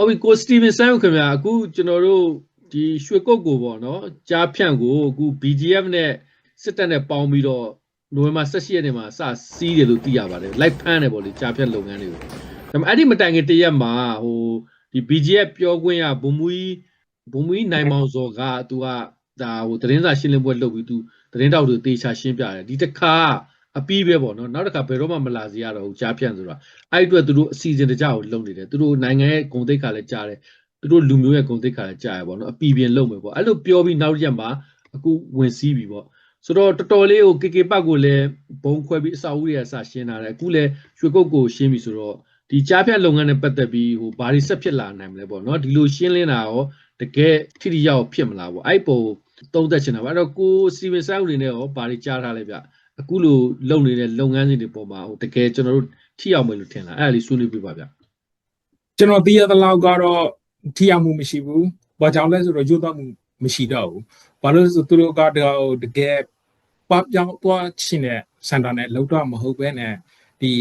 ဟုတ်ပြီကိုစတီဗင်ဆန်ကိုခင်ဗျာအခုကျွန်တော်တို့ဒီရွှေကုတ်ကိုပေါ့နော်ကြားဖြန့်ကိုအခု BGF နဲ့စစ်တပ်နဲ့ပေါင်းပြီးတော့နိုဝင်ဘာ18ရက်နေ့မှာစစီးတယ်လို့သိရပါတယ်လိုက်ဖမ်းတယ်ပေါ့လေကြားဖြန့်လုပ်ငန်းတွေကိုဒါပေမဲ့အဲ့ဒီမတိုင်ခင်တရက်မှာဟိုဒီ BGF ပြောခွင့်ရဘုံမူကြီးဘုံမူကြီးနိုင်မောင်စောကသူကဒါဟိုသတင်းစာရှင်းလင်းပွဲလုပ်ပြီးသူသတင်းတောက်တွေတေချာရှင်းပြတယ်ဒီတစ်ခါ အပီးပဲပေါ့နော်နောက်တစ်ခါဘယ်တော့မှမလာစီရတော့ဘူးကြားဖြန့်ဆိုတာအဲ့အတွက်သူတို့အစီအစဉ်တကြကိုလုပ်နေတယ်သူတို့နိုင်ငံရဲ့ဂုဏ်သိက္ခာလည်းကြားတယ်သူတို့လူမျိုးရဲ့ဂုဏ်သိက္ခာလည်းကြားရပေါ့နော်အပီးပြင်လုပ်မယ်ပေါ့အဲ့လိုပြောပြီးနောက်ရက်မှာအခုဝင်စည်းပြီပေါ့ဆိုတော့တော်တော်လေးကိုကေကေပတ်ကိုလည်းဘုံခွဲပြီးအစာအုပ်တွေကစရှင်းလာတယ်အခုလည်းရွှေကုတ်ကိုရှင်းပြီဆိုတော့ဒီကြားဖြတ်လုပ်ငန်းနဲ့ပတ်သက်ပြီးဟိုဘာတွေဆက်ဖြစ်လာနိုင်မလဲပေါ့နော်ဒီလိုရှင်းလင်းတာရောတကယ်ထိထိရောက်ဖြစ်မလားပေါ့အဲ့ပုံသုံးသက်ချင်တာပါအဲ့တော့ကိုစီဗင်ဆိုင်အနေနဲ့ရောဘာတွေကြားထားလဲဗျ အခုလိုလုပ်နေတဲ့လုပ်ငန်းစဉ်တွေပေါ်မှာဟိုတကယ်ကျွန်တော်တို့ထိရောက်မယ်လို့ထင်လားအဲ့ဒါလေးဆွေးနွေးပြပါဗျကျွန်တော်သိရသလောက်ကတော့ထိရောက်မှုမရှိဘူး။ဘာကြောင့်လဲဆိုတော့ရွတ်တော့မှုမရှိတော့ဘူး။ဘာလို့လဲဆိုသူတို့ကတော့တကယ်ပပကြောင်သွားချင်းတဲ့စင်တာနဲ့လောက်တော့မဟုတ်ပဲနဲ့ဒီ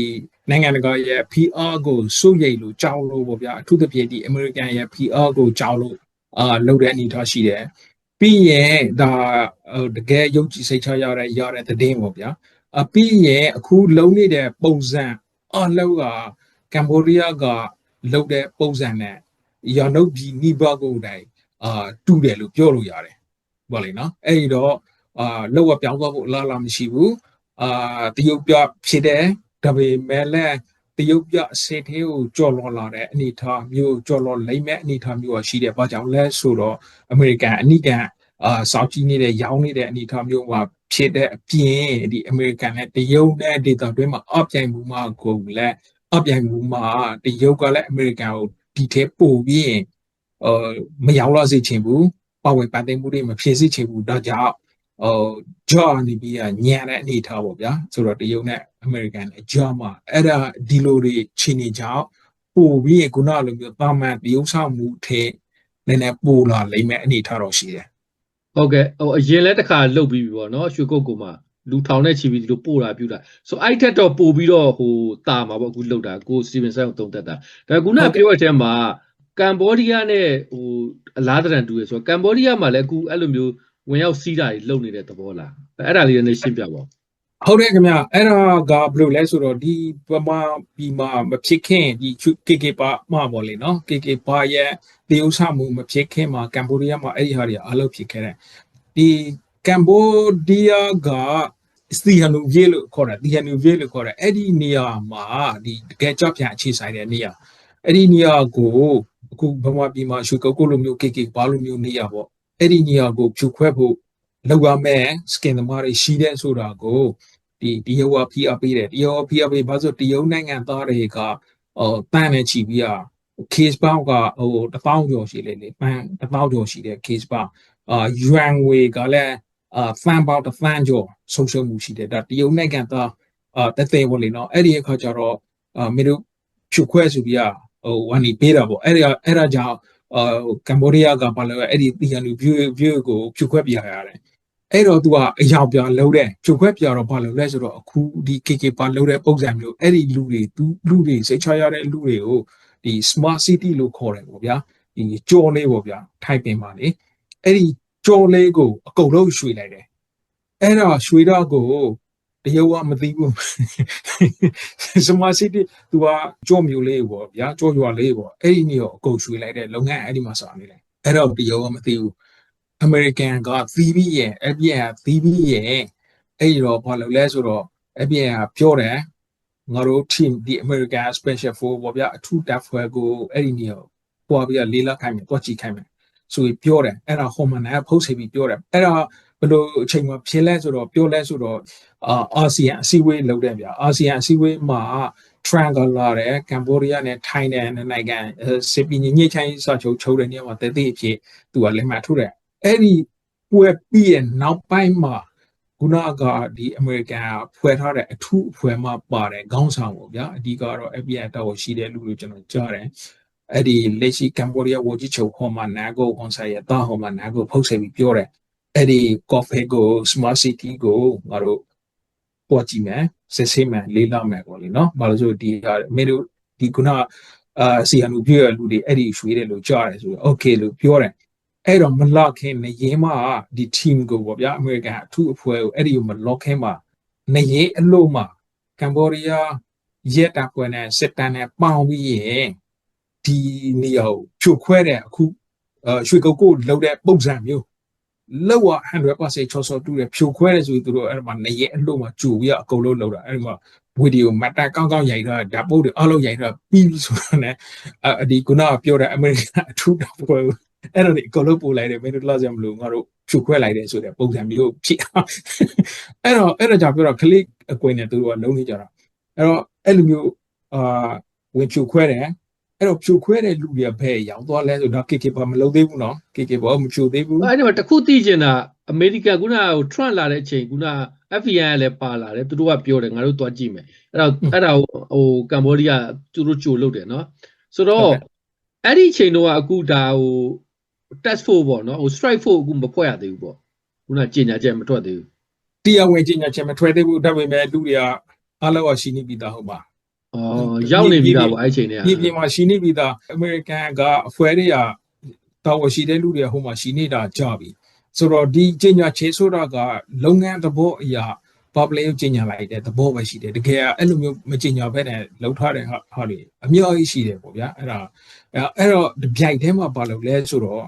နိုင်ငံတကာရဲ့ PR ကိုစိုးရိမ်လို့ကြောက်လို့ပေါ့ဗျာအထူးသဖြင့်ဒီ American ရဲ့ PR ကိုကြောက်လို့အာလုပ်တဲ့အနေအထားရှိတယ်။ ပြီးရင်ဒါဟိုတကယ်ယုံကြည်စိတ်ချရတဲ့ရတဲ့သတင်းပေါ့ဗျာ။အပြီးရင်အခုလုံးနေတဲ့ပုံစံအလောက်ကကမ်ဘောဒီးယားကလုပ်တဲ့ပုံစံနဲ့ရန်တို့ပြည်နိဘကိုတိုင်အာတူတယ်လို့ပြောလို့ရတယ်။ဘာလဲနော်။အဲ့ဒီတော့အာလောက်ဝပြောင်းသွားဖို့အလားအလာမရှိဘူး။အာတရုတ်ပြဖြစ်တယ်ဒါပေမဲ့လည်း တရုတ်ပြစေသေးကိုကြော်လွန်လာတဲ့အနေအထားမျိုးကြော်လွန်လိမ့်မဲ့အနေအထားမျိုးရှိတယ်။ဘာကြောင့်လဲဆိုတော့အမေရိကန်အနိကန်အာစောက်ကြီးနေတဲ့ရောင်းနေတဲ့အနေအထားမျိုးမှာဖြစ်တဲ့အပြင်ဒီအမေရိကန်နဲ့တရုတ်နဲ့ဒေသတွင်းမှာအပြိုင်မှုမှာကိုလည်းအပြိုင်မှုမှာတရုတ်ကလည်းအမေရိကန်ကိုဒီထဲပို့ပြီးရင်အာမရောက်လာစေချင်ဘူးပါဝင်ပတ်သိမ်းမှုတွေမဖြစ်စေချင်ဘူးဒါကြောင့် ဟိုဂျော်နေပြီးညံတဲ့အနေထားပေါ့ဗျာဆိုတော့တရုတ်နဲ့အမေရိကန်နဲ့ဂျော်မှာအဲ့ဒါဒီလိုတွေချင်းနေကြောင့်ပို့ပြီးရင်ခုနလိုမျိုးတာမန်တရုတ်ဆောင်မှုထဲနည်းနည်းပို့လာလိမ့်မယ်အနေထားတော့ရှိတယ်ဟုတ်ကဲ့ဟိုအရင်လဲတစ်ခါလုတ်ပြီးပြီပေါ့နော်ရွှေကုတ်ကိုမှလူထောင်နဲ့ချီပြီးဒီလိုပို့တာပြူတာဆိုအဲ့ထက်တော့ပို့ပြီးတော့ဟိုတာမှာပေါ့အခုလုတ်တာကိုစတီဗင်ဆန်ကိုတုံးတက်တာဒါကုနပြောတဲ့အချိန်မှာကမ်ဘောဒီးယားနဲ့ဟိုအလားတရန်တူရဆိုတော့ကမ်ဘောဒီးယားမှာလည်းအခုအဲ့လိုမျိုး ဝင်ရောက်စီးတာတွေလုတ်နေတဲ့သဘောလားအဲ့ဒါလေးလည်းရှင်းပြပါဦးဟုတ်တယ်ခင်ဗျအဲ့ဒါကဘယ်လိုလဲဆိုတော့ဒီပမာဒီမှာမဖြစ်ခင်ဒီ KK ပါမှာပေါ့လေနော် KK ပါရဲ့တရုတ်ဆမှုမဖြစ်ခင်မှာကမ်ဘောဒီးယားမှာအဲ့ဒီဟာတွေအလုပ်ဖြစ်ခဲ့တယ်ဒီကမ်ဘောဒီးယားကစတီဟန်နူဗီလို့ခေါ်တာတီဟန်နူဗီလို့ခေါ်တာအဲ့ဒီနေရာမှာဒီတကယ်ကြောက်ပြန်အခြေဆိုင်တဲ့နေရာအဲ့ဒီနေရာကိုအခုဗမာပြည်မှာရှုကုတ်ကုတ်လိုမျိုး KK ပါလိုမျိုးနေရာပေါ့ အဲ့ဒီနေရာကိုဖြူခွဲဖို့လောက်ရမယ်စကင်သမားတွေရှိတဲ့ဆိုတာကိုဒီတရုတ်ကဖိအားပေးတယ်တရုတ်ကဖိအားပေးဘာလို့တရုတ်နိုင်ငံသားတွေကဟိုတန်းနဲ့ချီပြီးอ่ะ case ပေါက်ကဟိုတစ်ပေါင်းကျော်ရှိလေလေပန်းတစ်ပေါင်းကျော်ရှိတဲ့ case ပေါက်အာ yuan ဝေကလည်းအာဖန်ပေါက်တစ်ဖန်ကျော်ဆုံးရှုံးမှုရှိတယ်ဒါတရုတ်နိုင်ငံသားအာတသေးဝင်လေနော်အဲ့ဒီအခါကျတော့အာမင်းတို့ဖြုတ်ခွဲဆိုပြီးอ่ะဟိုဝန်ဒီပေးတာပေါ့အဲ့ဒါအဲ့ဒါကြောင့် အာကမ်ဘောဒီးယားကဘာလဲအဲ့ဒီတီဟန်လူ view view ကိုဖြုတ်ခွဲပြရရတယ်အဲ့တော့ तू ကအယောင်ပြလုံးတဲ့ဖြုတ်ခွဲပြတော့ဘာလို့လဲဆိုတော့အခုဒီ KK ပါလုံးတဲ့ပုံစံမျိုးအဲ့ဒီလူတွေ तू လူတွေစိတ်ချရတဲ့လူတွေကိုဒီ smart city လို့ခေါ်တယ်ပေါ့ဗျာဒီကြောလေးပေါ့ဗျာထိုင်ပင်ပါလေအဲ့ဒီကြောလေးကိုအကုန်လုံးရွှေ့လိုက်တယ်အဲ့တော့ရွှေတော့ကို တရုတ်ကမသိဘူး smart city तू ကကြောမျိုးလေးပေါ့ဗျာကြောရွာလေးပေါ့အဲ့ဒီနေရောအကုန်ရွှေ့လိုက်တဲ့လုပ်ငန်းအဲ့ဒီမှာစာနေတယ်အဲ့တော့တရုတ်ကမသိဘူး American ကသီးပြီးရဲ့ FBI ကသီးပြီးရဲ့အဲ့ဒီတော့ဘာလို့လဲဆိုတော့ FBI ကပြောတယ်ငါတို့ team ဒီ American Special Force ပေါ့ဗျာအထူးတပ်ဖွဲ့ကိုအဲ့ဒီနေရာပွားပြီးလေးလာခိုင်းမယ်တွားကြည့်ခိုင်းမယ်ဆိုပြီးပြောတယ်အဲ့ဒါဟော်မန်ကဖုတ်ဆေးပြီးပြောတယ်အဲ့ဒါ ဘယ်လိုအချိန်မှာဖြစ်လဲဆိုတော့ပြောလဲဆိုတော့အာအာဆီယံအစည်းအဝေးလုပ်တယ်ဗျာအာဆီယံအစည်းအဝေးမှာ triangle လာတယ်ကမ်ဘောဒီးယားနဲ့ထိုင်းနဲ့နိုင်ငံစစ်ပီညညချိုင်းစာချုပ်ချုပ်တဲ့နေရာမှာတည်တည်ဖြစ်သူကလက်မှတ်ထိုးတယ်အဲ့ဒီပွဲပြီးရဲ့နောက်ပိုင်းမှာခုနကဒီအမေရိကန်ဖွဲ့ထားတဲ့အထူးအဖွဲ့မှပါတယ်ခေါင်းဆောင်ပေါ့ဗျာအဓိကတော့ FBI တာဝန်ရှိတဲ့လူတွေကျွန်တော်ကြားတယ်အဲ့ဒီလက်ရှိကမ်ဘောဒီးယားဝကြီးချုပ်ဟော်မနာဂိုဟွန်ဆိုင်ရဲ့တာဟော်မနာဂိုဖုတ်ဆက်ပြီးပြောတယ် အဲ့ဒီ coffee ကို smart city ကိုငါတို့ပေါ်ကြည့်မယ်စစ်ဆေးမယ်လေးလာမယ်ပေါ့လေနော်ဘာလို့ဆိုဒီအမေတို့ဒီခုနအာစီယန်လူပြောရလူတွေအဲ့ဒီရွှေတယ်လို့ကြားတယ်ဆိုတော့ okay လို့ပြောတယ်အဲ့တော့မလော့ခင်နေရင်မှဒီ team ကိုပေါ့ဗျာအမေရိကန်အထူးအဖွဲ့ကိုအဲ့ဒီကိုမလော့ခင်မှနေရင်အလို့မှကမ်ဘောဒီးယားရက်တာကွယ်နဲ့စစ်တမ်းနဲ့ပေါင်းပြီးရင်ဒီနေရာကိုဖြိုခွဲတဲ့အခုအာရွှေကုတ်ကိုလှုပ်တဲ့ပုံစံမျိုး လောက်ဝ100%ချောစောတူတယ်ဖြိုခွဲတယ်ဆိုပြီးသူတို့အဲ့ဒါမှနေရင်အလို့မှကြိုပြီးတော့အကုန်လုံးလှုပ်တာအဲ့ဒီမှာဗီဒီယိုမတ်တက်ကောင်းကောင်းရိုက်ထားဓာတ်ပုတ်တွေအားလုံးရိုက်ထားပြီးပြီဆိုတော့ねအဒီခုနကပြောတဲ့အမေရိကန်အထူးတော်ပွဲကိုအဲ့တော့ဒီအကုန်လုံးပို့လိုက်တယ်မင်းတို့လောက်စရာမလိုငါတို့ဖြိုခွဲလိုက်တယ်ဆိုတဲ့ပုံစံမျိုးဖြစ်အောင်အဲ့တော့အဲ့တော့ကြောင့်ပြောတော့ click အကွင်းနဲ့သူတို့ကလုံးနေကြတာအဲ့တော့အဲ့လိုမျိုးအာဝင်ဖြိုခွဲတယ် အဲ့တော့ဖြိုခွဲတဲ့လူတွေကဘယ်ရောက်သွားလဲဆိုတော့ KK ဘာမလုပ်သေးဘူးနော် KK ဘာမဖြိုသေးဘူးအဲ့ဒီမှာတစ်ခုသိချင်တာအမေရိကန်ခုနကဟို Trump လာတဲ့အချိန်ခုန FBI ကလည်းပါလာတယ်သူတို့ကပြောတယ်ငါတို့သွားကြည့်မယ်အဲ့တော့အဲ့ဒါကိုဟိုကမ္ဘောဒီးယားသူတို့ကြိုလုပ်တယ်နော်ဆိုတော့အဲ့ဒီအချိန်တော့အခုဒါဟို test force ပေါ့နော်ဟို strike force အခုမဖွဲ့ရသေးဘူးပေါ့ခုနကြေညာချက်မထွက်သေးဘူးတရားဝင်ကြီးညာချက်မထွက်သေးဘူးဒါပေမဲ့လူတွေကအားလုံးကရှိနေပြီးသားဟုတ်ပါ အော်ရောက်နေပြီလားပေါ့အဲ့ဒီအချိန်တည်းကဒီပြင်မှာရှိနေပြီးသားအမေရိကန်ကအဖွဲတွေကတော်ဝရှိတဲ့လူတွေဟိုမှာရှိနေတာကြပြီဆိုတော့ဒီကြီးညာချေဆိုတာကလုပ်ငန်းသဘောအရာ public ကိုကြီးညာလိုက်တဲ့သဘောပဲရှိတယ်တကယ်အဲ့လိုမျိုးမကြီးညာဘဲနဲ့လှုပ်ထားတဲ့ဟာဟာတွေအများကြီးရှိတယ်ပေါ့ဗျာအဲ့ဒါအဲ့တော့ဒီဗျိုက်ထဲမှာပါလို့လဲဆိုတော့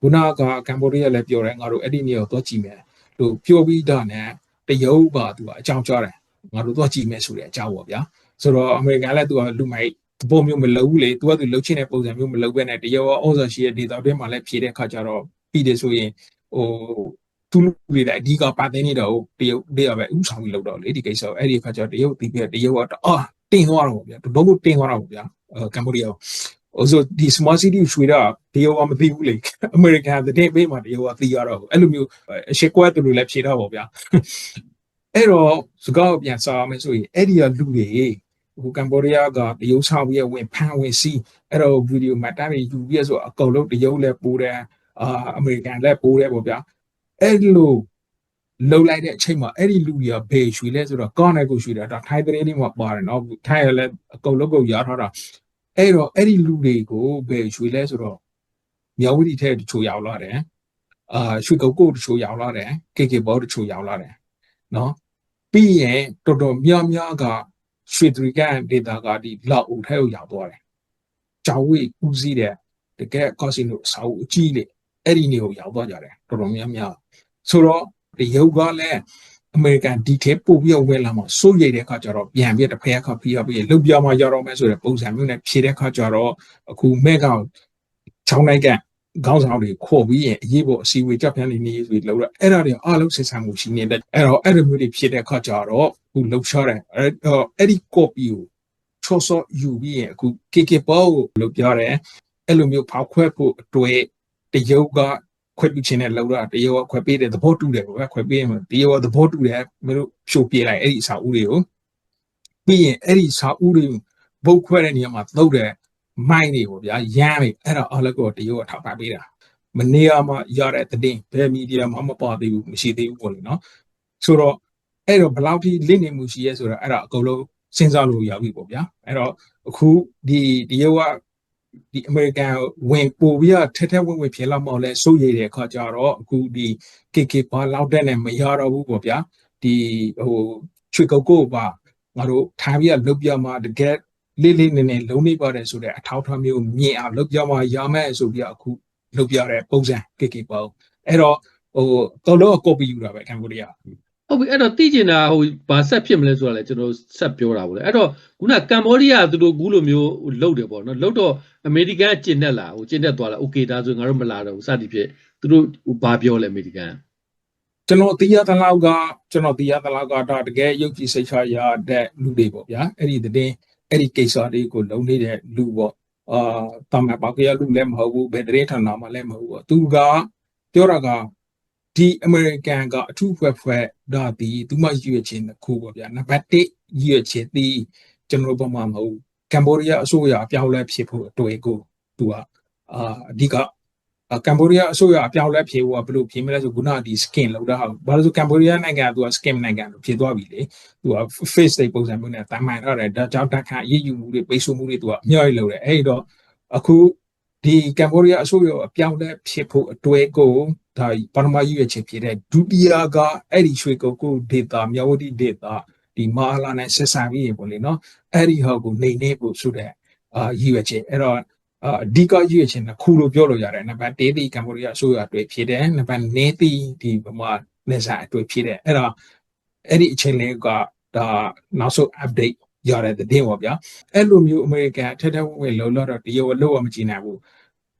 ခုနကကမ်ဘောဒီးယားလည်းပြောတယ်ငါတို့အဲ့ဒီနေရာကိုသွားကြည့်မယ်လို့ပြောပြီးတာနဲ့တရုတ်ပါသူကအကြောင်းကြားတယ်ငါတို့သွားကြည့်မယ်ဆိုတဲ့အကြောင်းပေါ့ဗျာ ဆိုတော့အမေရိကန်လည်းသူကလူမိုက်ပုံမျိုးမလုပ်ဘူးလေသူကသူလှုပ်ချင်တဲ့ပုံစံမျိုးမလုပ်ဘဲနဲ့တရောဩဇာရှိတဲ့ဒေတာတွေမှာလည်းဖြည့်တဲ့ခါကျတော့ပြီးတယ်ဆိုရင်ဟိုသူလူတွေလည်းအဓိကပါတဲ့နေတော့တရုတ်တွေကပဲဥဆောင်ပြီးလုပ်တော့လေဒီကိစ္စအဲ့ဒီခါကျတော့တရုတ်တီးပြတရုတ်ကအာတင်သွားတော့ဗျာဘုံဘုံတင်သွားတော့ဗျာအဲကမ္ဘောဒီးယားဟိုဆိုဒီ smart city ရွှေတာတရုတ်ကမသိဘူးလေအမေရိကန်တဲ့ပေးမှာတရုတ်ကသိရတော့အဲ့လိုမျိုးအရှိကွက်သူတွေလည်းဖြည့်တော့ပါဗျာအဲ့တော့စကားပြန်စားမယ်ဆိုရင်အဲ့ဒီကလူတွေ ဟိုကမ်ဘောဒီးယားကတရုတ်ဆောက်ပြီးဝင်ဖန်ဝင်စီအဲ့တော့ဗီဒီယိုမှတ်တမ်းတွေယူပြီးဆိုအကုန်လုံးတရုတ်လည်းပိုးတယ်အာအမေရိကန်လည်းပိုးတယ်ပေါ့ဗျာအဲ့လိုလုံလိုက်တဲ့အချိန်မှာအဲ့ဒီလူတွေကဘေးရွှေလဲဆိုတော့ကောင်းတယ်ကိုရွှေတာဒါထိုင်းသတင်းတွေမှာပါတယ်နော်ထိုင်းလည်းအကုန်လုံးကိုရထားတာအဲ့တော့အဲ့ဒီလူတွေကိုဘေးရွှေလဲဆိုတော့မြောက်ဝတီထဲတချို့ရောက်လာတယ်အာရွှေကုတ်ကိုတချို့ရောက်လာတယ် KK ဘောတချို့ရောက်လာတယ်နော်ပြီးရင်တော်တော်များများက ရွှေတရီကန်ဒေတာကဒီလောက်ဦးထဲကိုရောက်သွားတယ်။ကြောင်ဝေးဦးစီးတဲ့တကယ်ကော့စီနိုအစာအုပ်အကြီးလေအဲ့ဒီနေကိုရောက်သွားကြတယ်တော်တော်များများဆိုတော့ဒီရုပ်ကလည်းအမေရိကန်ဒီထဲပို့ပြီးတော့ဝယ်လာမှစိုးရိမ်တဲ့အခါကျတော့ပြန်ပြီးတစ်ဖက်အခါပြီးပြီးလုတ်ပြမှရတော့မယ်ဆိုတဲ့ပုံစံမျိုးနဲ့ဖြေတဲ့အခါကျတော့အခုမဲကောင်ချောင်းနိုင်ကန် ခေါင်းဆောင်တွေခေါ်ပြီးရင်အရေးပေါ်အစည်းအဝေးကြပြန်နေနေဆိုပြီးလောက်တော့အဲ့ဒါတွေအားလုံးစစ်ဆန်မှုရှိနေတဲ့အဲ့တော့အဲ့လိုမျိုးတွေဖြစ်တဲ့အခါကျတော့အခုလှုပ်ရှားတယ်အဲ့တော့အဲ့ဒီ copy ကိုချောစောယူပြီးရင်အခု KK ပေါကိုလုပ်ပြတယ်အဲ့လိုမျိုးဖောက်ခွဲဖို့အတွေ့တရုတ်ကခွဲပြီးချင်းနဲ့လောက်တာတရုတ်ကခွဲပေးတယ်သဘောတူတယ်ပေါ့ဗျာခွဲပေးရင်တရုတ်ကသဘောတူတယ်မင်းတို့ဖြိုပြလိုက်အဲ့ဒီအစာဦးတွေကိုပြီးရင်အဲ့ဒီစာဦးတွေဘုတ်ခွဲတဲ့နေရာမှာသုတ်တယ် မိုင်းတွေပေါ့ဗျာရမ်းတွေအဲ့ဒါအားလုံးကိုတရုတ်ကထောက်ပံ့ပေးတာမနေရာမှာရတဲ့တည်င်းဘယ်မီဒီယာမှမပါသေးဘူးမရှိသေးဘူးပေါ့လေနော်ဆိုတော့အဲ့တော့ဘယ်လောက်ထိလင့်နေမှုရှိရဲဆိုတော့အဲ့ဒါအကုန်လုံးစဉ်းစားလို့ရပြီပေါ့ဗျာအဲ့တော့အခုဒီတရုတ်ကဒီအမေရိကန်ဝင်ပို့ပြီးတော့ထက်ထက်ဝင်ဝင်ဖြစ်လာမှလည်းစိုးရိမ်တဲ့အခါကျတော့အခုဒီ KK ဘာလောက်တဲ့နဲ့မရတော့ဘူးပေါ့ဗျာဒီဟိုချွေကုတ်ကိုပါငါတို့ထိုင်ပြီးတော့လုတ်ပြမှာတကယ် လေးလေးနည်းနည်းလုံးနေပါတယ်ဆိုတဲ့အထောက်အထားမျိုးမြင်အောင်လုပ်ပြမှရမယ်ဆိုပြီးအခုလုပ်ပြတဲ့ပုံစံ KK ပေါ့အဲ့တော့ဟိုတော်တော် copy ယူတာပဲကမ်ဘောဒီးယား ဟုတ်ပြီအဲ့တော့သိကျင်တာဟိုဘာဆက်ဖြစ်မလဲဆိုတာလည်းကျွန်တော်ဆက်ပြောတာပေါ့လေအဲ့တော့ခုနကမ္ဘောဒီးယားသူတို့ကူးလိုမျိုးလှုပ်တယ်ပေါ့နော်လှုပ်တော့အမေရိကန်ကကျင်တက်လာဟိုကျင်တက်သွားလာโอเคဒါဆိုငါတို့မလာတော့ဘူးစသည်ဖြင့်သူတို့ဟိုဘာပြောလဲအမေရိကန် ကျွန်တော်သိရသလောက်ကကျွန်တော်သိရသလောက်ကဒါတကယ်ရုပ်ကြည်စိတ်ချရတဲ့လူတွေပေါ့ဗျာအဲ့ဒီတဲ့ အဲ့ဒီကိစ္စတွေကိုလုံနေတဲ့လူပေါ့အာတမန်ပါကရလူလည်းမဟုတ်ဘူးဘယ်တရင်ဌာနမှလည်းမဟုတ်ဘူးသူကပြောတာကဒီအမေရိကန်ကအထူးဖွဲ့ဖွဲ့ဒါဒီသူမှရွေးချင်းတစ်ခုပေါ့ဗျာနံပါတ်1ရွေးချင်းဒီကျွန်တော်တို့ဘက်မှာမဟုတ်ကမ်ဘောဒီးယားအစိုးရအပြောင်းလဲဖြစ်ဖို့အတွေ့ကိုသူကအာအဓိကအ ကမ်ဘောဒီးယားအစိုးရအပြောင်းလဲဖြေဖို့ကဘယ်လိုဖြေမလဲဆိုခုနကဒီ skin လောက်တာဟာဘာလို့ဆိုကမ်ဘောဒီးယားနိုင်ငံကသူက skin နိုင်ငံလို့ဖြေသွားပြီလေသူက face တွေပုံစံမျိုးနဲ့တမ်းမှန်ထားတယ်ဒါကြောင့်တက်ခါအရေးယူမှုတွေပိတ်ဆို့မှုတွေသူကအများကြီးလုပ်တယ်အဲ့ဒီတော့အခုဒီကမ်ဘောဒီးယားအစိုးရအပြောင်းလဲဖြစ်ဖို့အတွဲကိုဒါပထမရွေးချယ်ဖြစ်တဲ့ဒုတိယကအဲ့ဒီရွှေကုတ်ကိုဒေတာမြောက်ဝတီဒေတာဒီမာလာနဲ့ဆက်ဆံပြီးရေပေါ့လေနော်အဲ့ဒီဟောက်ကိုနေနေဖို့ဆိုတဲ့အာရည်ရွယ်ချက်အဲ့တော့ အဓိကရွေးချယ်နှစ်ခုလို့ပြောလို့ရတယ်နံပါတ်1ဒီကမ္ဘောဒီးယားအစိုးရအတွက်ဖြစ်တယ်နံပါတ်2ဒီဒီဗမာနေစာအတွက်ဖြစ်တယ်အဲ့တော့အဲ့ဒီအချိန်လေးကဒါနောက်ဆုံး update ရတဲ့တဲ့ပေါ့ဗျာအဲ့လိုမျိုးအမေရိကန်ထက်ထက်ဝက်ဝက်လုံးတော့တရုတ်လောက်မကြည့်နိုင်ဘူး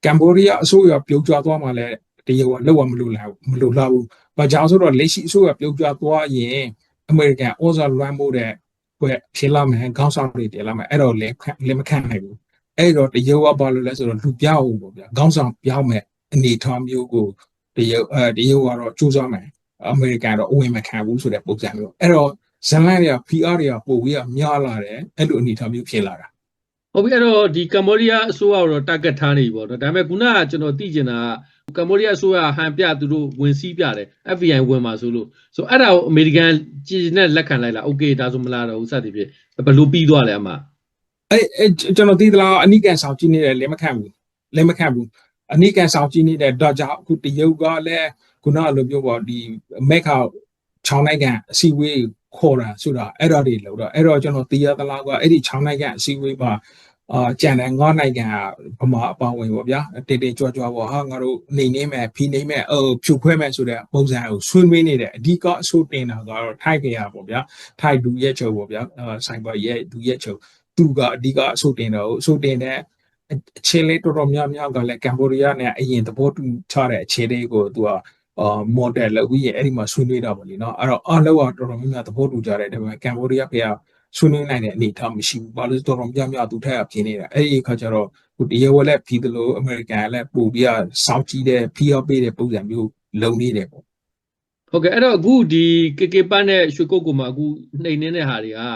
ကမ္ဘောဒီးယားအစိုးရပြုတ်ကျသွားမှလည်းတရုတ်လောက်မလို့လာမလို့လာဘူးဘာကြောင့်ဆိုတော့လက်ရှိအစိုးရပြုတ်ကျသွားရင်အမေရိကန်ဩဇာလွှမ်းမိုးတဲ့ဘက်ဖြစ်လာမယ်ခေါင်းဆောင်တွေတည်လာမယ်အဲ့တော့လည်းလည်းမခံနိုင်ဘူး အဲ့တော့တရုတ်ကဘာလို့လဲဆိုတော့လူပြောင်းပေါ့ဗျာခေါင်းဆောင်ပြောင်းမဲ့အနေထားမျိုးကိုတရုတ်အဲတရုတ်ကတော့စူးစမ်းမယ်အမေရိကန်တော့အဝင်မခံဘူးဆိုတဲ့ပုံစံမျိုးအဲ့တော့ဇလန်တွေက PR တွေကပို့ပြီးတော့များလာတယ်အဲ့လိုအနေထားမျိုးဖြစ်လာတာ ဟုတ်ပြီအဲ့တော့ဒီကမ္ဘောဒီးယားအစိုးရကတော့ target ထားနေပြီပေါ့နော်ဒါပေမဲ့ခုနကကျွန်တော်သိချင်တာကကမ္ဘောဒီးယားအစိုးရဟန်ပြသူတို့ဝင်စည်းပြတယ် FBI ဝင်มาဆိုလို့ဆိုအဲ့ဒါကိုအမေရိကန်ကြည်နဲ့လက်ခံလိုက်လားโอเคဒါဆိုမလားတော့ဥစသည်ဖြစ်ဘယ်လိုပြီးသွားလဲအမ အဲ့အဲ့ကျွန်တော်သိသလားအနိကန်ဆောင်ကြည့်နေတယ်လည်းမခံဘူးလည်းမခံဘူးအနိကန်ဆောင်ကြည့်နေတဲ့တော့ကြောင့်အခုတရုတ်ကလည်းခုနလိုမျိုးပေါ့ဒီမက်ခါချောင်းနိုင်ငံအစည်းအဝေးခေါ်တာဆိုတာအဲ့တော့တွေလို့တော့အဲ့တော့ကျွန်တော်သိရသလားကအဲ့ဒီချောင်းနိုင်ငံအစည်းအဝေးမှာအာကြံတဲ့ငါးနိုင်ငံကဗမာအပါဝင်ပေါ့ဗျာတေတေကြွကြွပေါ့ဟာငါတို့နေနေမဲ့ဖီနေမဲ့အဖြူခွဲမဲ့ဆိုတဲ့ပုံစံကိုဆွေးနွေးနေတယ်အဓိကအဆိုတင်တာကတော့ထိုက်ကရပေါ့ဗျာထိုက်ဒူရဲ့ချုပ်ပေါ့ဗျာအာဆိုင်ဘာရဲ့ဒူရဲ့ချုပ် သူကအဓိကအဆိုတင်တော့အဆိုတင်တဲ့အချင်းလေးတော်တော်များများကလည်းကမ်ဘောဒီးယားနဲ့အရင်သဘောတူချတဲ့အခြေလေးကိုသူကအာမော်ဒယ်လောက်ပြီးရင်အဲ့ဒီမှာဆွေးနွေးတာပေါ့လေနော်အဲ့တော့အားလုံးကတော်တော်များများသဘောတူကြတယ်ဒါပေမဲ့ကမ်ဘောဒီးယားဖေကဆွေးနွေးနိုင်တဲ့အနေအထားမရှိဘူးဘာလို့တော်တော်များများသူထက်ကပြင်းနေတာအဲ့ဒီအခါကျတော့ဟိုတရားဝက်လက်ဖီးသလိုအမေရိကန်လည်းပို့ပြီးတော့စောင့်ကြည့်တဲ့ဖီးရောက်ပေးတဲ့ပုံစံမျိုးလုံနေတယ်ပေါ့ဟုတ်ကဲ့အဲ့တော့အခုဒီ KK ပတ်နဲ့ရွှေကုတ်ကိုမှာအခုနှိမ်နေတဲ့ဟာတွေကဟို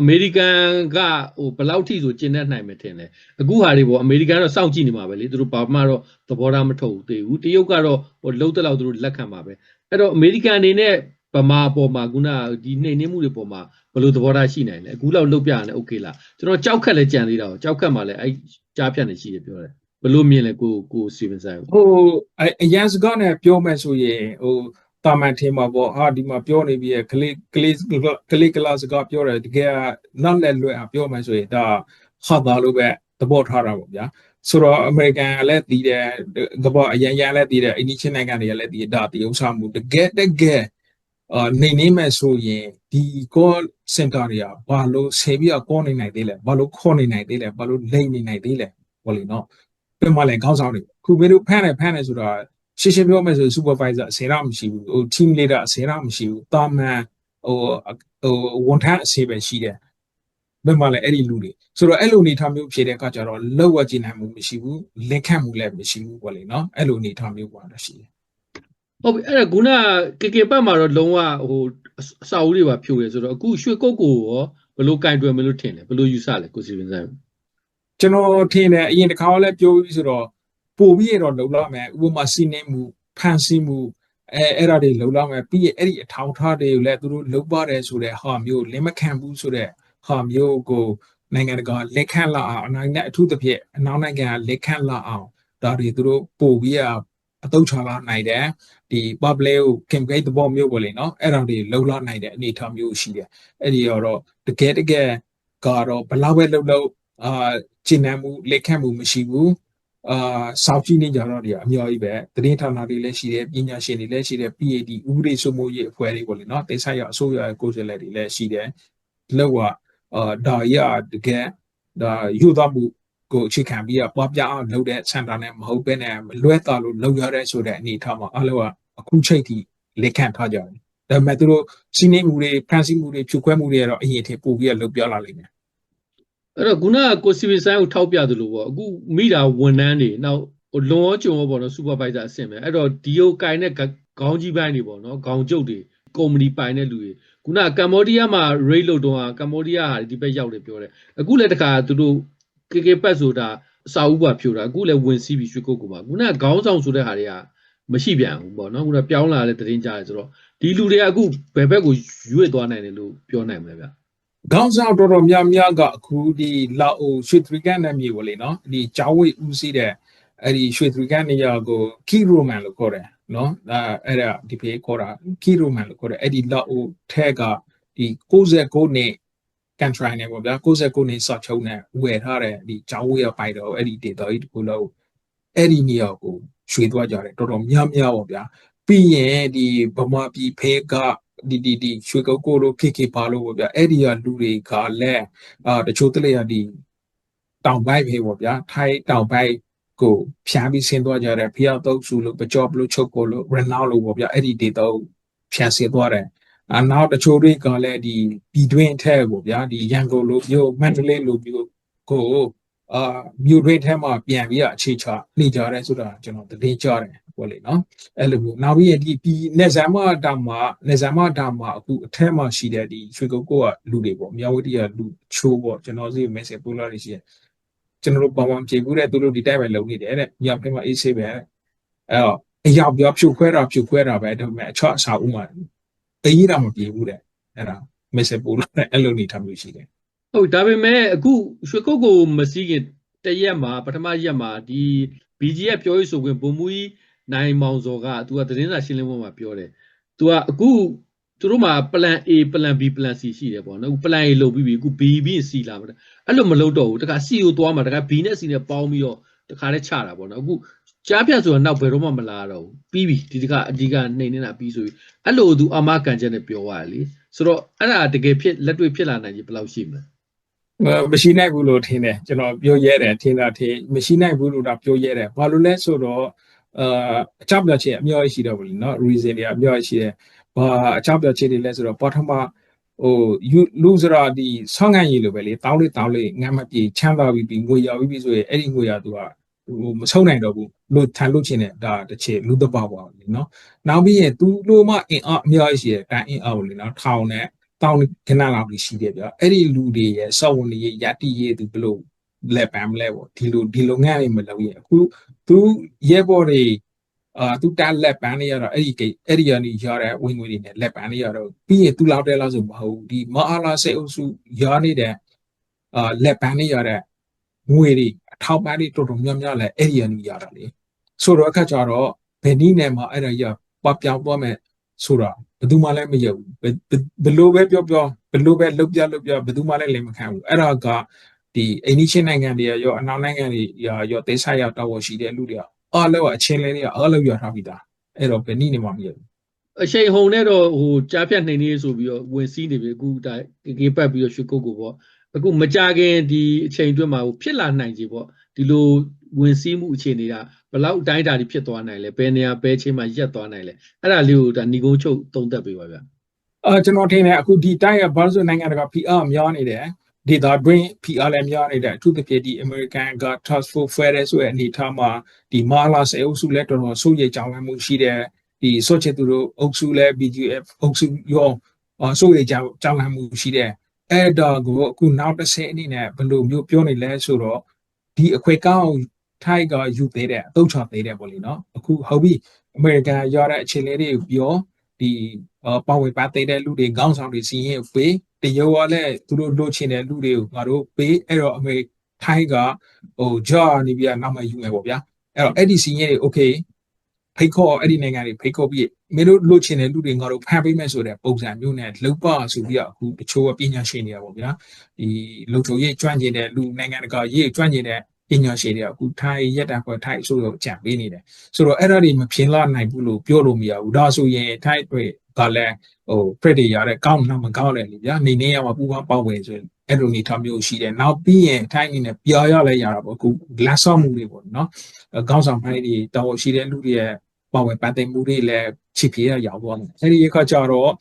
အမေရိကန်ကဟိုဘယ်လောက်ထိဆိုကျင်းတဲ့နိုင်မယ်ထင်တယ်အခုဟာတွေပေါ့အမေရိကန်ကတော့စောင့်ကြည့်နေမှာပဲလေသူတို့ဘာမှတော့သဘောထားမထုတ်ဘူးသေးဘူးတရုတ်ကတော့ဟိုလှုပ်တဲ့လောက်သူတို့လက်ခံပါပဲအဲ့တော့အမေရိကန်အနေနဲ့ဗမာအပေါ်မှာခုနဒီနှိမ်နှင်းမှုတွေပေါ်မှာဘယ်လိုသဘောထားရှိနိုင်လဲအခုလောက်လှုပ်ပြရတယ်โอเคလားကျွန်တော်ကြောက်ခက်လဲကြံသေးတာကိုကြောက်ခက်မှလည်းအဲ့ကြားဖြတ်နေရှိတယ်ပြောတယ်ဘယ်လိုမြင်လဲကိုကိုစီဗန်ဆိုင် ဟိုအအရန်စကားနဲ့ပြောမယ်ဆိုရင်ဟို တာမန်ထင်မှာပေါ့ဟာဒီမှာပြောနေပြီးကလေးကလေးကလေးကလာစကားပြောတယ်တကယ်နောက်လက်လွဲအောင်ပြောမယ်ဆိုရင်ဒါဟာတာလို့ပဲသဘောထားတာပေါ့ဗျာဆိုတော့အမေရိကန်ကလည်းတည်တယ်ကမ္ဘာအရန်ရန်လည်းတည်တယ်အိန္ဒိချင်းနိုင်ငံတွေကလည်းတည်ဒါတရုပ်ဆောင်မှုတကယ်တကယ်အာနေနေမဲ့ဆိုရင်ဒီ call center တွေကဘာလို့ဆယ်ပြီးတော့ call နေနိုင်သေးလဲဘာလို့ခေါ်နေနိုင်သေးလဲဘာလို့လိမ့်နေနိုင်သေးလဲဟောလေနော်ပြန်မလဲခေါင်းဆောင်တွေခုမင်းတို့ဖမ်းတယ်ဖမ်းတယ်ဆိုတော့ ရှင်းရှင်းပြောမယ်ဆို supervisor အစရာမရှိဘူးဟို team leader အစရာမရှိဘူးတာမန်ဟိုဟိုဝန်ထမ်းအစီပဲရှိတယ်ဘယ်မှာလဲအဲ့ဒီလူတွေဆိုတော့အဲ့လိုအနေထားမျိုးဖြေတဲ့အခါကျတော့လောက်ဝကြည့်နိုင်မှုမရှိဘူးလင်ခတ်မှုလည်းမရှိဘူးပေါ့လေနော်အဲ့လိုအနေထားမျိုးပါတော့ရှိတယ်ဟုတ်ပြီအဲ့ဒါခုနကေကေပတ်မှာတော့လုံးဝဟိုအစာအုပ်တွေပါဖြိုတယ်ဆိုတော့အခုရွှေကုတ်ကိုရောဘယ်လိုကင်တွယ်မလို့ထင်လဲဘယ်လိုယူဆလဲကိုစီဗန်ဆိုင်ကျွန်တော်ထင်တယ်အရင်တစ်ခါလည်းပြောပြီးဆိုတော့ ပို့ပြီးရတော့လုံလောက်မယ်ဥပမာစီနေမှုဖန်ဆီးမှုအဲအဲ့ဒါတွေလုံလောက်မယ်ပြီးရင်အဲ့ဒီအထောက်ထားတွေကိုလည်းသူတို့လုံပါတယ်ဆိုတဲ့ဟာမျိုးလင်မခံဘူးဆိုတဲ့ဟာမျိုးကိုနိုင်ငံတကာလက်ခံလာအောင်အနိုင်နဲ့အထူးသဖြင့်အနောက်နိုင်ငံကလက်ခံလာအောင်ဒါတွေသူတို့ပို့ပြီးရအတုံးချလာနိုင်တယ်ဒီ public ကို campaign သဘောမျိုးပေါ့လေနော်အဲ့ဒါတွေလုံလောက်နိုင်တဲ့အနေအထားမျိုးရှိတယ်အဲ့ဒီတော့တကယ်တကယ်ကတော့ဘလောက်ပဲလုံလောက်အာကျင့်နှံမှုလက်ခံမှုမရှိဘူး အာစောင့်ကြည့်နေကြတော့ဒီအများကြီးပဲသတင်းဌာနတွေလည်းရှိတယ်ပညာရှင်တွေလည်းရှိတယ် PAD ဥပဒေစိုးမိုးရေးအဖွဲ့တွေပေါ့လေနော်တိဆိုင်ရအစိုးရရဲ့ကိုယ်စားလှယ်တွေလည်းရှိတယ်လောက်ကအာဒါရတကယ်ဒါယူသားမှုကိုအခြေခံပြီးပွားပြအောင်လုပ်တဲ့ center နဲ့မဟုတ်ဘဲနဲ့လွဲတာလို့လုပ်ရတဲ့ဆိုတဲ့အနေအထားမှာအားလုံးကအခုချိန်ထိလက်ခံထားကြတယ်ဒါပေမဲ့သူတို့စီးနေမှုတွေဖန်ဆီးမှုတွေဖြိုခွဲမှုတွေကတော့အရင်ထက်ပိုပြီးတော့လုပ်ပြလာလိမ့်မယ် အဲ့တော့ခုနကကိုစီဗန်ဆိုင်ကိုထောက်ပြသလိုပေါ့အခုမိတာဝန်ထမ်းတွေနောက်ဟိုလွန်ရောကြုံရောပေါ့နော်စူပါဗိုက်ဇာအဆင့်ပဲအဲ့တော့ဒီကိုကင်တဲ့ခေါင်းကြီးပိုင်းတွေပေါ့နော်ခေါင်းကျုပ်တွေကုမ္ပဏီပိုင်တဲ့လူတွေခုနကကမ္ဘောဒီးယားမှာ rate လို့တော့ကမ္ဘောဒီးယားဟာဒီဘက်ရောက်တယ်ပြောတယ်အခုလည်းတခါသူတို့ KK ပတ်ဆိုတာအစာဥပဖြိုတာအခုလည်းဝင်စီးပြီးရွှေကုတ်ကိုပါခုနကခေါင်းဆောင်ဆိုတဲ့ဟာတွေကမရှိပြန်ဘူးပေါ့နော်ခုနပြောင်းလာတဲ့သတင်းကြားတယ်ဆိုတော့ဒီလူတွေကအခုဘယ်ဘက်ကိုရွေ့သွားနိုင်တယ်လို့ပြောနိုင်မလဲဗျ ခေါင်းဆောင်တော်တော်များများကအခုဒီလာအိုရွှေထရီကန်နဲ့မြေပေါ့လေနော်ဒီဂျာဝိတ်ဦးစီးတဲ့အဲ့ဒီရွှေထရီကန်နေရာကိုကီရိုမန်လို့ခေါ်တယ်နော်အဲအဲ့ဒါဒီဖေးခေါ်တာကီရိုမန်လို့ခေါ်တယ်အဲ့ဒီလာအိုထဲကဒီ69နှစ်ကန်ထရိုင်နေပေါ့ဗျာ69နှစ်စာချုပ်နဲ့ဝယ်ထားတဲ့ဒီဂျာဝိတ်ရပိုက်တော့အဲ့ဒီဒေတာကြီးတခုလုံးအဲ့ဒီနေရာကိုရွှေသွားကြတယ်တော်တော်များများပေါ့ဗျာပြီးရင်ဒီဗမာပြည်ဖေးက ဒီဒီဒီရွှေကုတ်ကိုလို့ KK ပါလို့ပေါ့ဗျာအဲ့ဒီကလူတွေကလည်းအာတချို့တလေရဒီတောင်ပိုင်းဖေးပေါ့ဗျာထိုင်းတောင်ပိုင်းကိုဖြားပြီးဆင်းသွားကြတယ်ဖျောက်တော့စုလို့ပကြော့လို့ချုပ်ကိုလို့ renown လို့ပေါ့ဗျာအဲ့ဒီဒေတော့ဖြားဆင်းသွားတယ်အနောက်တချို့တွေကလည်းဒီပြည်တွင်းထဲပေါ့ဗျာဒီရန်ကုန်လိုမျိုးမန္တလေးလိုမျိုးကိုအာမြို့တွင်းထဲမှာပြန်ပြီးအခြေချနေကြတယ်ဆိုတာကျွန်တော်သတင်းကြားတယ် ပေါ့လေနော်အဲ့လိုမျိုးနောက်ပြီးရင်ဒီဒီနေဇာမတာမှာနေဇာမတာမှာအခုအထက်မှာရှိတဲ့ဒီရွှေကုတ်ကိုကလူတွေပေါ့မြောက်ဝတီကလူချိုးပေါ့ကျွန်တော်စီ message ပို့လာရရှိတယ်ကျွန်တော်တို့ပေါင်းပေါင်းပြေဘူးတဲ့သူတို့ဒီတိုက်ပဲလုံနေတယ်တဲ့မြောက်ထဲမှာအေးဆေးပဲအဲ့တော့အရောက်ပြောဖြူခွဲတာဖြူခွဲတာပဲဒါပေမဲ့အချော့အစာဥမှာအကြီးတာမပြေဘူးတဲ့အဲ့ဒါ message ပို့လာတဲ့အဲ့လိုနေထားမျိုးရှိတယ်ဟုတ်ဒါပေမဲ့အခုရွှေကုတ်ကိုမစည်းခင်တရက်မှာပထမရက်မှာဒီ BGF ပြောရေးဆိုခွင့်ဘုံမူကြီး နိုင်မောင်စောကသူကသတင်းစာရှင်းလင်းပွဲမှာပြောတယ်သူကအခုသူတို့မှာ plan A plan B plan C ရှိတယ်ပေါ့နော်အခု plan A လုပ်ပြီးပြီအခု B ပြီး C လာမှာအဲ့လိုမလုပ်တော့ဘူးတခါ C ကိုသွားမှာတခါ B နဲ့ C နဲ့ပေါင်းပြီးတော့တခါတည်းချတာပေါ့နော်အခုကြားပြဆိုတာနောက်ဘယ်တော့မှမလာတော့ဘူးပြီးပြီဒီတခါအဓိကနှိမ့်နေတာပြီးဆိုပြီးအဲ့လိုသူအမကန်ချက်နဲ့ပြောရတယ်လေဆိုတော့အဲ့ဒါတကယ်ဖြစ်လက်တွေ့ဖြစ်လာနိုင်ကြီးဘယ်လောက်ရှိမလဲအဲမရှိနိုင်ဘူးလို့ထင်တယ်ကျွန်တော်ပြောရဲတယ်ထင်တာထင်မရှိနိုင်ဘူးလို့တော့ပြောရဲတယ်ဘာလို့လဲဆိုတော့ အာအချောက်ပြချက်အများကြီးရှိတော့ဘူးလीเนาะ reason တွေအများကြီးရှိတယ်ဘာအချောက်ပြချက်တွေလဲဆိုတော့ပထမဟိုယူလူစရာဒီဆောင်းငံ့ရည်လိုပဲလေတောင်းလေးတောင်းလေးငမ်းမပြေချမ်းသာပြီးပြီးငွေရောက်ပြီးဆိုရင်အဲ့ဒီငွေရသူကဟိုမဆုံးနိုင်တော့ဘူးလို့ထန်လို့ချင်းတယ်ဒါတစ်ချက်လူတပပါလीเนาะနောက်ပြီးရင်သူလို့မှအင်အားအများကြီးရှိတယ်တန်အင်အားကိုလीเนาะထောင်နဲ့ တောင်းခဏလောက်ပြီးရှိတယ်ဗျအဲ့ဒီလူတွေရဲ့စောက်ဝင်တွေရဲ့ယတ္တိရဲ့သူဘလို့လက်ပံမလဲပေါ့ဒီလိုဒီလိုငန်းလေးမလုပ်ရဲ့အခု သူရဲဘော်တွေအာသူတားလက်ပံလေးရတော့အဲ့ဒီကိအဲ့ဒီကနေရတဲ့ဝင်ငွေတွေနဲ့လက်ပံလေးရတော့ပြီးရင်သူလောက်တဲ့လောက်ဆိုမဟုတ်ဘူးဒီမအားလာစိတ်အုပ်စုရနေတဲ့အာလက်ပံလေးရတဲ့ငွေတွေအထောက်ပံ့တွေတော်တော်များများလဲအဲ့ဒီကနေရတာလေဆိုတော့အခါကျတော့ဘယ်နည်းနဲ့မှအဲ့ဒါရပပြောင်းသွားမယ်ဆိုတာဘယ်သူမှလည်းမရဘူးဘယ်ဘယ်လိုပဲပြောပြောဘယ်လိုပဲလုပ်ပြလုပ်ပြဘယ်သူမှလည်းလက်မခံဘူးအဲ့ဒါက ဒီအိန္ဒိချင်းနိုင်ငံတွေရောအနောက်နိုင်ငံတွေရောရောတေဆိုင်ရောက်တော့ရှိတဲ့လူတွေအားလုံးအချင်းလေးတွေကအားလုံးရထားပြီးသားအဲ့တော့ဘယ်နည်းနဲ့မှမရဘူးအချိန်ဟုန်နဲ့တော့ဟိုကြားဖြတ်နှိမ်နေဆိုပြီးတော့ဝင်စီးနေပြီအခုဒါကေပတ်ပြီးတော့ရွှေကုတ်ကိုပေါ့အခုမကြခင်ဒီအချိန်အတွင်းမှာဟိုဖြစ်လာနိုင်ကြီးပေါ့ဒီလိုဝင်စီးမှုအခြေအနေကဘယ်လောက်အတိုင်းအတာတွေဖြစ်သွားနိုင်လဲဘယ်နေရာဘယ်ချိန်မှာရက်သွားနိုင်လဲအဲ့ဒါလေးကိုဒါညီကုန်းချုပ်သုံးသပ်ပေးပါဗျာအာကျွန်တော်ထင်တယ်အခုဒီတိုင်းကဘာလို့ဆိုနိုင်ငံတကာ PR များနေတယ် ဒေတာ brain PR လည်းများနေတယ်အထူးသဖြင့်ဒီ American က Task Force Federal ဆိုတဲ့အနေအထားမှာဒီမာလာစေအုပ်စုလည်းတော်တော်စိုးရိမ်ကြောင်လန့်မှုရှိတယ်ဒီဆော့ချေသူတို့အုပ်စုလည်း BGF အုပ်စုရောအာစိုးရိမ်ကြောင်ကြောင်လန့်မှုရှိတယ်အဲ့တော့ကိုအခုနောက်တစ်ဆင့်အနေနဲ့ဘယ်လိုမျိုးပြောနေလဲဆိုတော့ဒီအခွေကောင်းထိုက်ကယူသေးတယ်အတုတ်ချသေးတယ်ပေါ့လေနော်အခုဟုတ်ပြီ American ရတဲ့အခြေအနေတွေပြောဒီ ပါဝင်ပါသေးတဲ့လူတွေခေါင်းဆောင်တွေစီရင်ပေးတရုတ်ကလည်းသူတို့လိုချင်တဲ့လူတွေကိုငါတို့ပေးအဲ့တော့အမေထိုင်းကဟိုဂျာနေပြီးနောက်မှယူမယ်ပေါ့ဗျာအဲ့တော့အဲ့ဒီစီရင်တွေ okay ဖိတ်ခေါ်အဲ့ဒီနိုင်ငံတွေဖိတ်ခေါ်ပြီးမင်းတို့လိုချင်တဲ့လူတွေငါတို့ဖန်ပေးမယ်ဆိုတဲ့ပုံစံမျိုးနဲ့လောက်ပါဆိုပြီးအခုတချို့ပညာရှင်တွေကပေါ့ဗျာဒီလုံချုံရေးကျွမ်းကျင်တဲ့လူနိုင်ငံတကာရေးကျွမ်းကျင်တဲ့ ပညာရှင်တွေကအခုထိုင်းရက်တာခေါ်ထိုင်းအစိုးရကြံပေးနေတယ်ဆိုတော့အဲ့ဒါတွေမဖြစ်လာနိုင်ဘူးလို့ပြောလို့မရဘူးဒါဆိုရင်ထိုင်းတွေကလည်းဟို credit တွေရတဲ့ကောင်းတော့မကောင်းတယ်လေဗျာနေနေရမှာပူပန်းပေါက်ဝင်ဆိုရင်အဲ့လိုနေထားမျိုးရှိတယ်နောက်ပြီးရင်ထိုင်းအနေနဲ့ပြောရလဲရတာပေါ့အခုလက်ဆော့မှုတွေပေါ့နော်ကောင်းဆောင်ဖိုင်းတွေတော်ရှိတဲ့လူတွေရဲ့ပါဝင်ပန်သိမ်မှုတွေလည်းချစ်ပြေရရောက်သွားတယ်အဲ့ဒီအခါကျတော့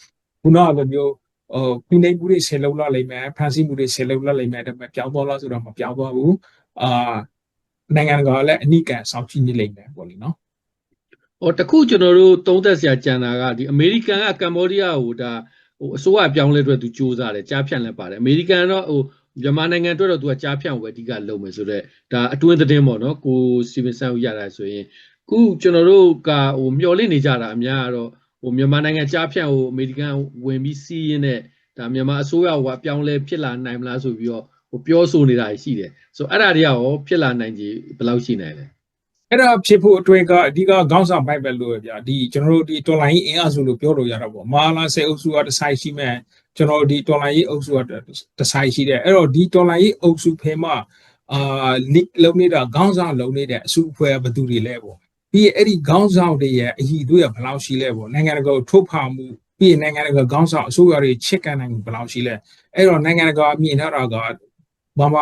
ခုနကလိုမျိုးဟိုပြနေမှုတွေဆယ်လုံးလာလိမ့်မယ်ဖန်ဆီးမှုတွေဆယ်လုံးလာလိမ့်မယ်ဒါပေမဲ့ပြောင်းသွားလားဆိုတော့မပြောင်းသွားဘူး အာနိုင်ငံကလည်းအနိကံစောင့်ကြည့်နေလိမ့်မယ်ပေါ့လေနော်ဟောတခုကျွန်တော်တို့သုံးသက်စရာကြံတာကဒီအမေရိကန်ကကမ္ဘောဒီးယားကိုဒါဟိုအစိုးရပြောင်းလဲအတွက်သူစူးစမ်းတယ်ကြားဖြန့်လဲပါတယ်အမေရိကန်တော့ဟိုမြန်မာနိုင်ငံအတွက်တော့သူကကြားဖြန့်ဝယ်အဓိကလုပ်မယ်ဆိုတော့ဒါအတွင်းသတင်းပေါ့နော်ကိုစီမင်ဆန်ကိုရတာဆိုရင်ခုကျွန်တော်တို့ကဟိုမျှော်လင့်နေကြတာအများကတော့ဟိုမြန်မာနိုင်ငံကြားဖြန့်ကိုအမေရိကန်ဝင်ပြီးစီးရင်းနဲ့ဒါမြန်မာအစိုးရကပြောင်းလဲဖြစ်လာနိုင်မလားဆိုပြီးတော့ ဟိုပြောဆိုနေတာရှိတယ်ဆိုတော့အဲ့ဒါတွေကရောဖြစ်လာနိုင်ကြီးဘယ်လောက်ရှိနိုင်လဲအဲ့ဒါဖြစ်ဖို့အတွင်းကအဓိကခေါင်းဆောင်ပိုက်ပဲလို့ပဲဗျာဒီကျွန်တော်တို့ဒီတော်လိုင်းအင်အားစုလို့ပြောလို့ရတော့ပေါ့မာလာဆယ်အုပ်စုကတစ်ဆိုင်ရှိမဲ့ကျွန်တော်တို့ဒီတော်လိုင်းအုပ်စုကတစ်ဆိုင်ရှိတယ်အဲ့တော့ဒီတော်လိုင်းအုပ်စုဖဲမှာအာလစ်လုံးနေတာခေါင်းဆောင်လုံးနေတဲ့အစုအဖွဲ့ဘယ်သူတွေလဲပေါ့ပြီးရင်အဲ့ဒီခေါင်းဆောင်တွေရဲ့အည်တွေဘယ်လောက်ရှိလဲပေါ့နိုင်ငံတကာထုတ်ဖော်မှုပြီးရင်နိုင်ငံတကာခေါင်းဆောင်အစိုးရတွေချစ်ကန်နိုင်မှုဘယ်လောက်ရှိလဲအဲ့တော့နိုင်ငံတကာအမြင်ထားတာက ဘာမှ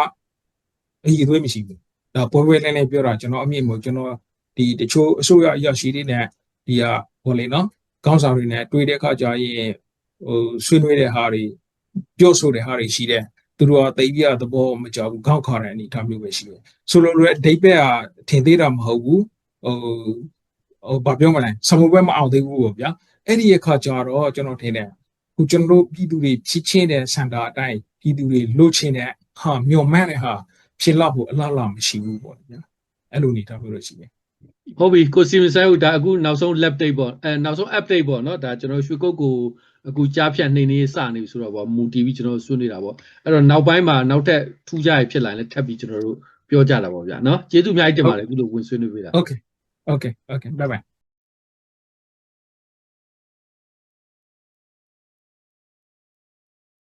အည်တွေမရှိဘူးဒါပွဲပွဲလဲလဲပြောတာကျွန်တော်အမြင်မို့ကျွန်တော်ဒီတချို့အစိုးရအရာရှိတွေနဲ့ဒီဟာဟိုလေနော်ကောင်းဆောင်တွေနဲ့တွေ့တဲ့အခါကျရင်ဟိုဆွေးနွေးတဲ့ဟာတွေပြောဆိုတဲ့ဟာတွေရှိတယ်သူတို့ကတိတ်ပြသဘောမကြောက်ဘူးခေါက်ခါတဲ့အနေအထားမျိုးပဲရှိတယ်ဆိုလိုလိုအဓိပ္ပာယ်ကထင်သေးတာမဟုတ်ဘူးဟိုဟိုဘာပြောမလဲစမပွဲမအောင်သေးဘူးပေါ့ဗျာအဲ့ဒီအခါကျတော့ကျွန်တော်ထင်တယ်ခုကျွန်တော်တို့ပြည်သူတွေဖြစ်ချင်းတဲ့စံတာအတိုင်းပြည်သူတွေလှုပ်ချင်းတဲ့ ဟာမျော်မှန်းတဲ့ဟာဖြစ်လောက်ဖို့အလားအလာမရှိဘူးပေါ့ဗျာအဲ့လိုအနေထားမျိုးလို့ရှိတယ်ဟုတ်ပြီကိုစီမင်ဆန်ကိုဒါအခုနောက်ဆုံး lab date ပေါ့အဲနောက်ဆုံး update ပေါ့နော်ဒါကျွန်တော်ရွှေကုတ်ကိုအခုကြားဖြတ်နှိမ့်နေစနေပြီဆိုတော့ဗောမူတီဗီကျွန်တော်ဆွေးနေတာဗောအဲ့တော့နောက်ပိုင်းမှာနောက်ထပ်ထူးခြားရဖြစ်လာရင်လည်းထပ်ပြီးကျွန်တော်တို့ပြောကြတာဗောဗျာနော်ကျေးဇူးအများကြီးတင်ပါတယ်အခုလိုဝင်ဆွေးနွေးပေးတာ Okay okay okay bye bye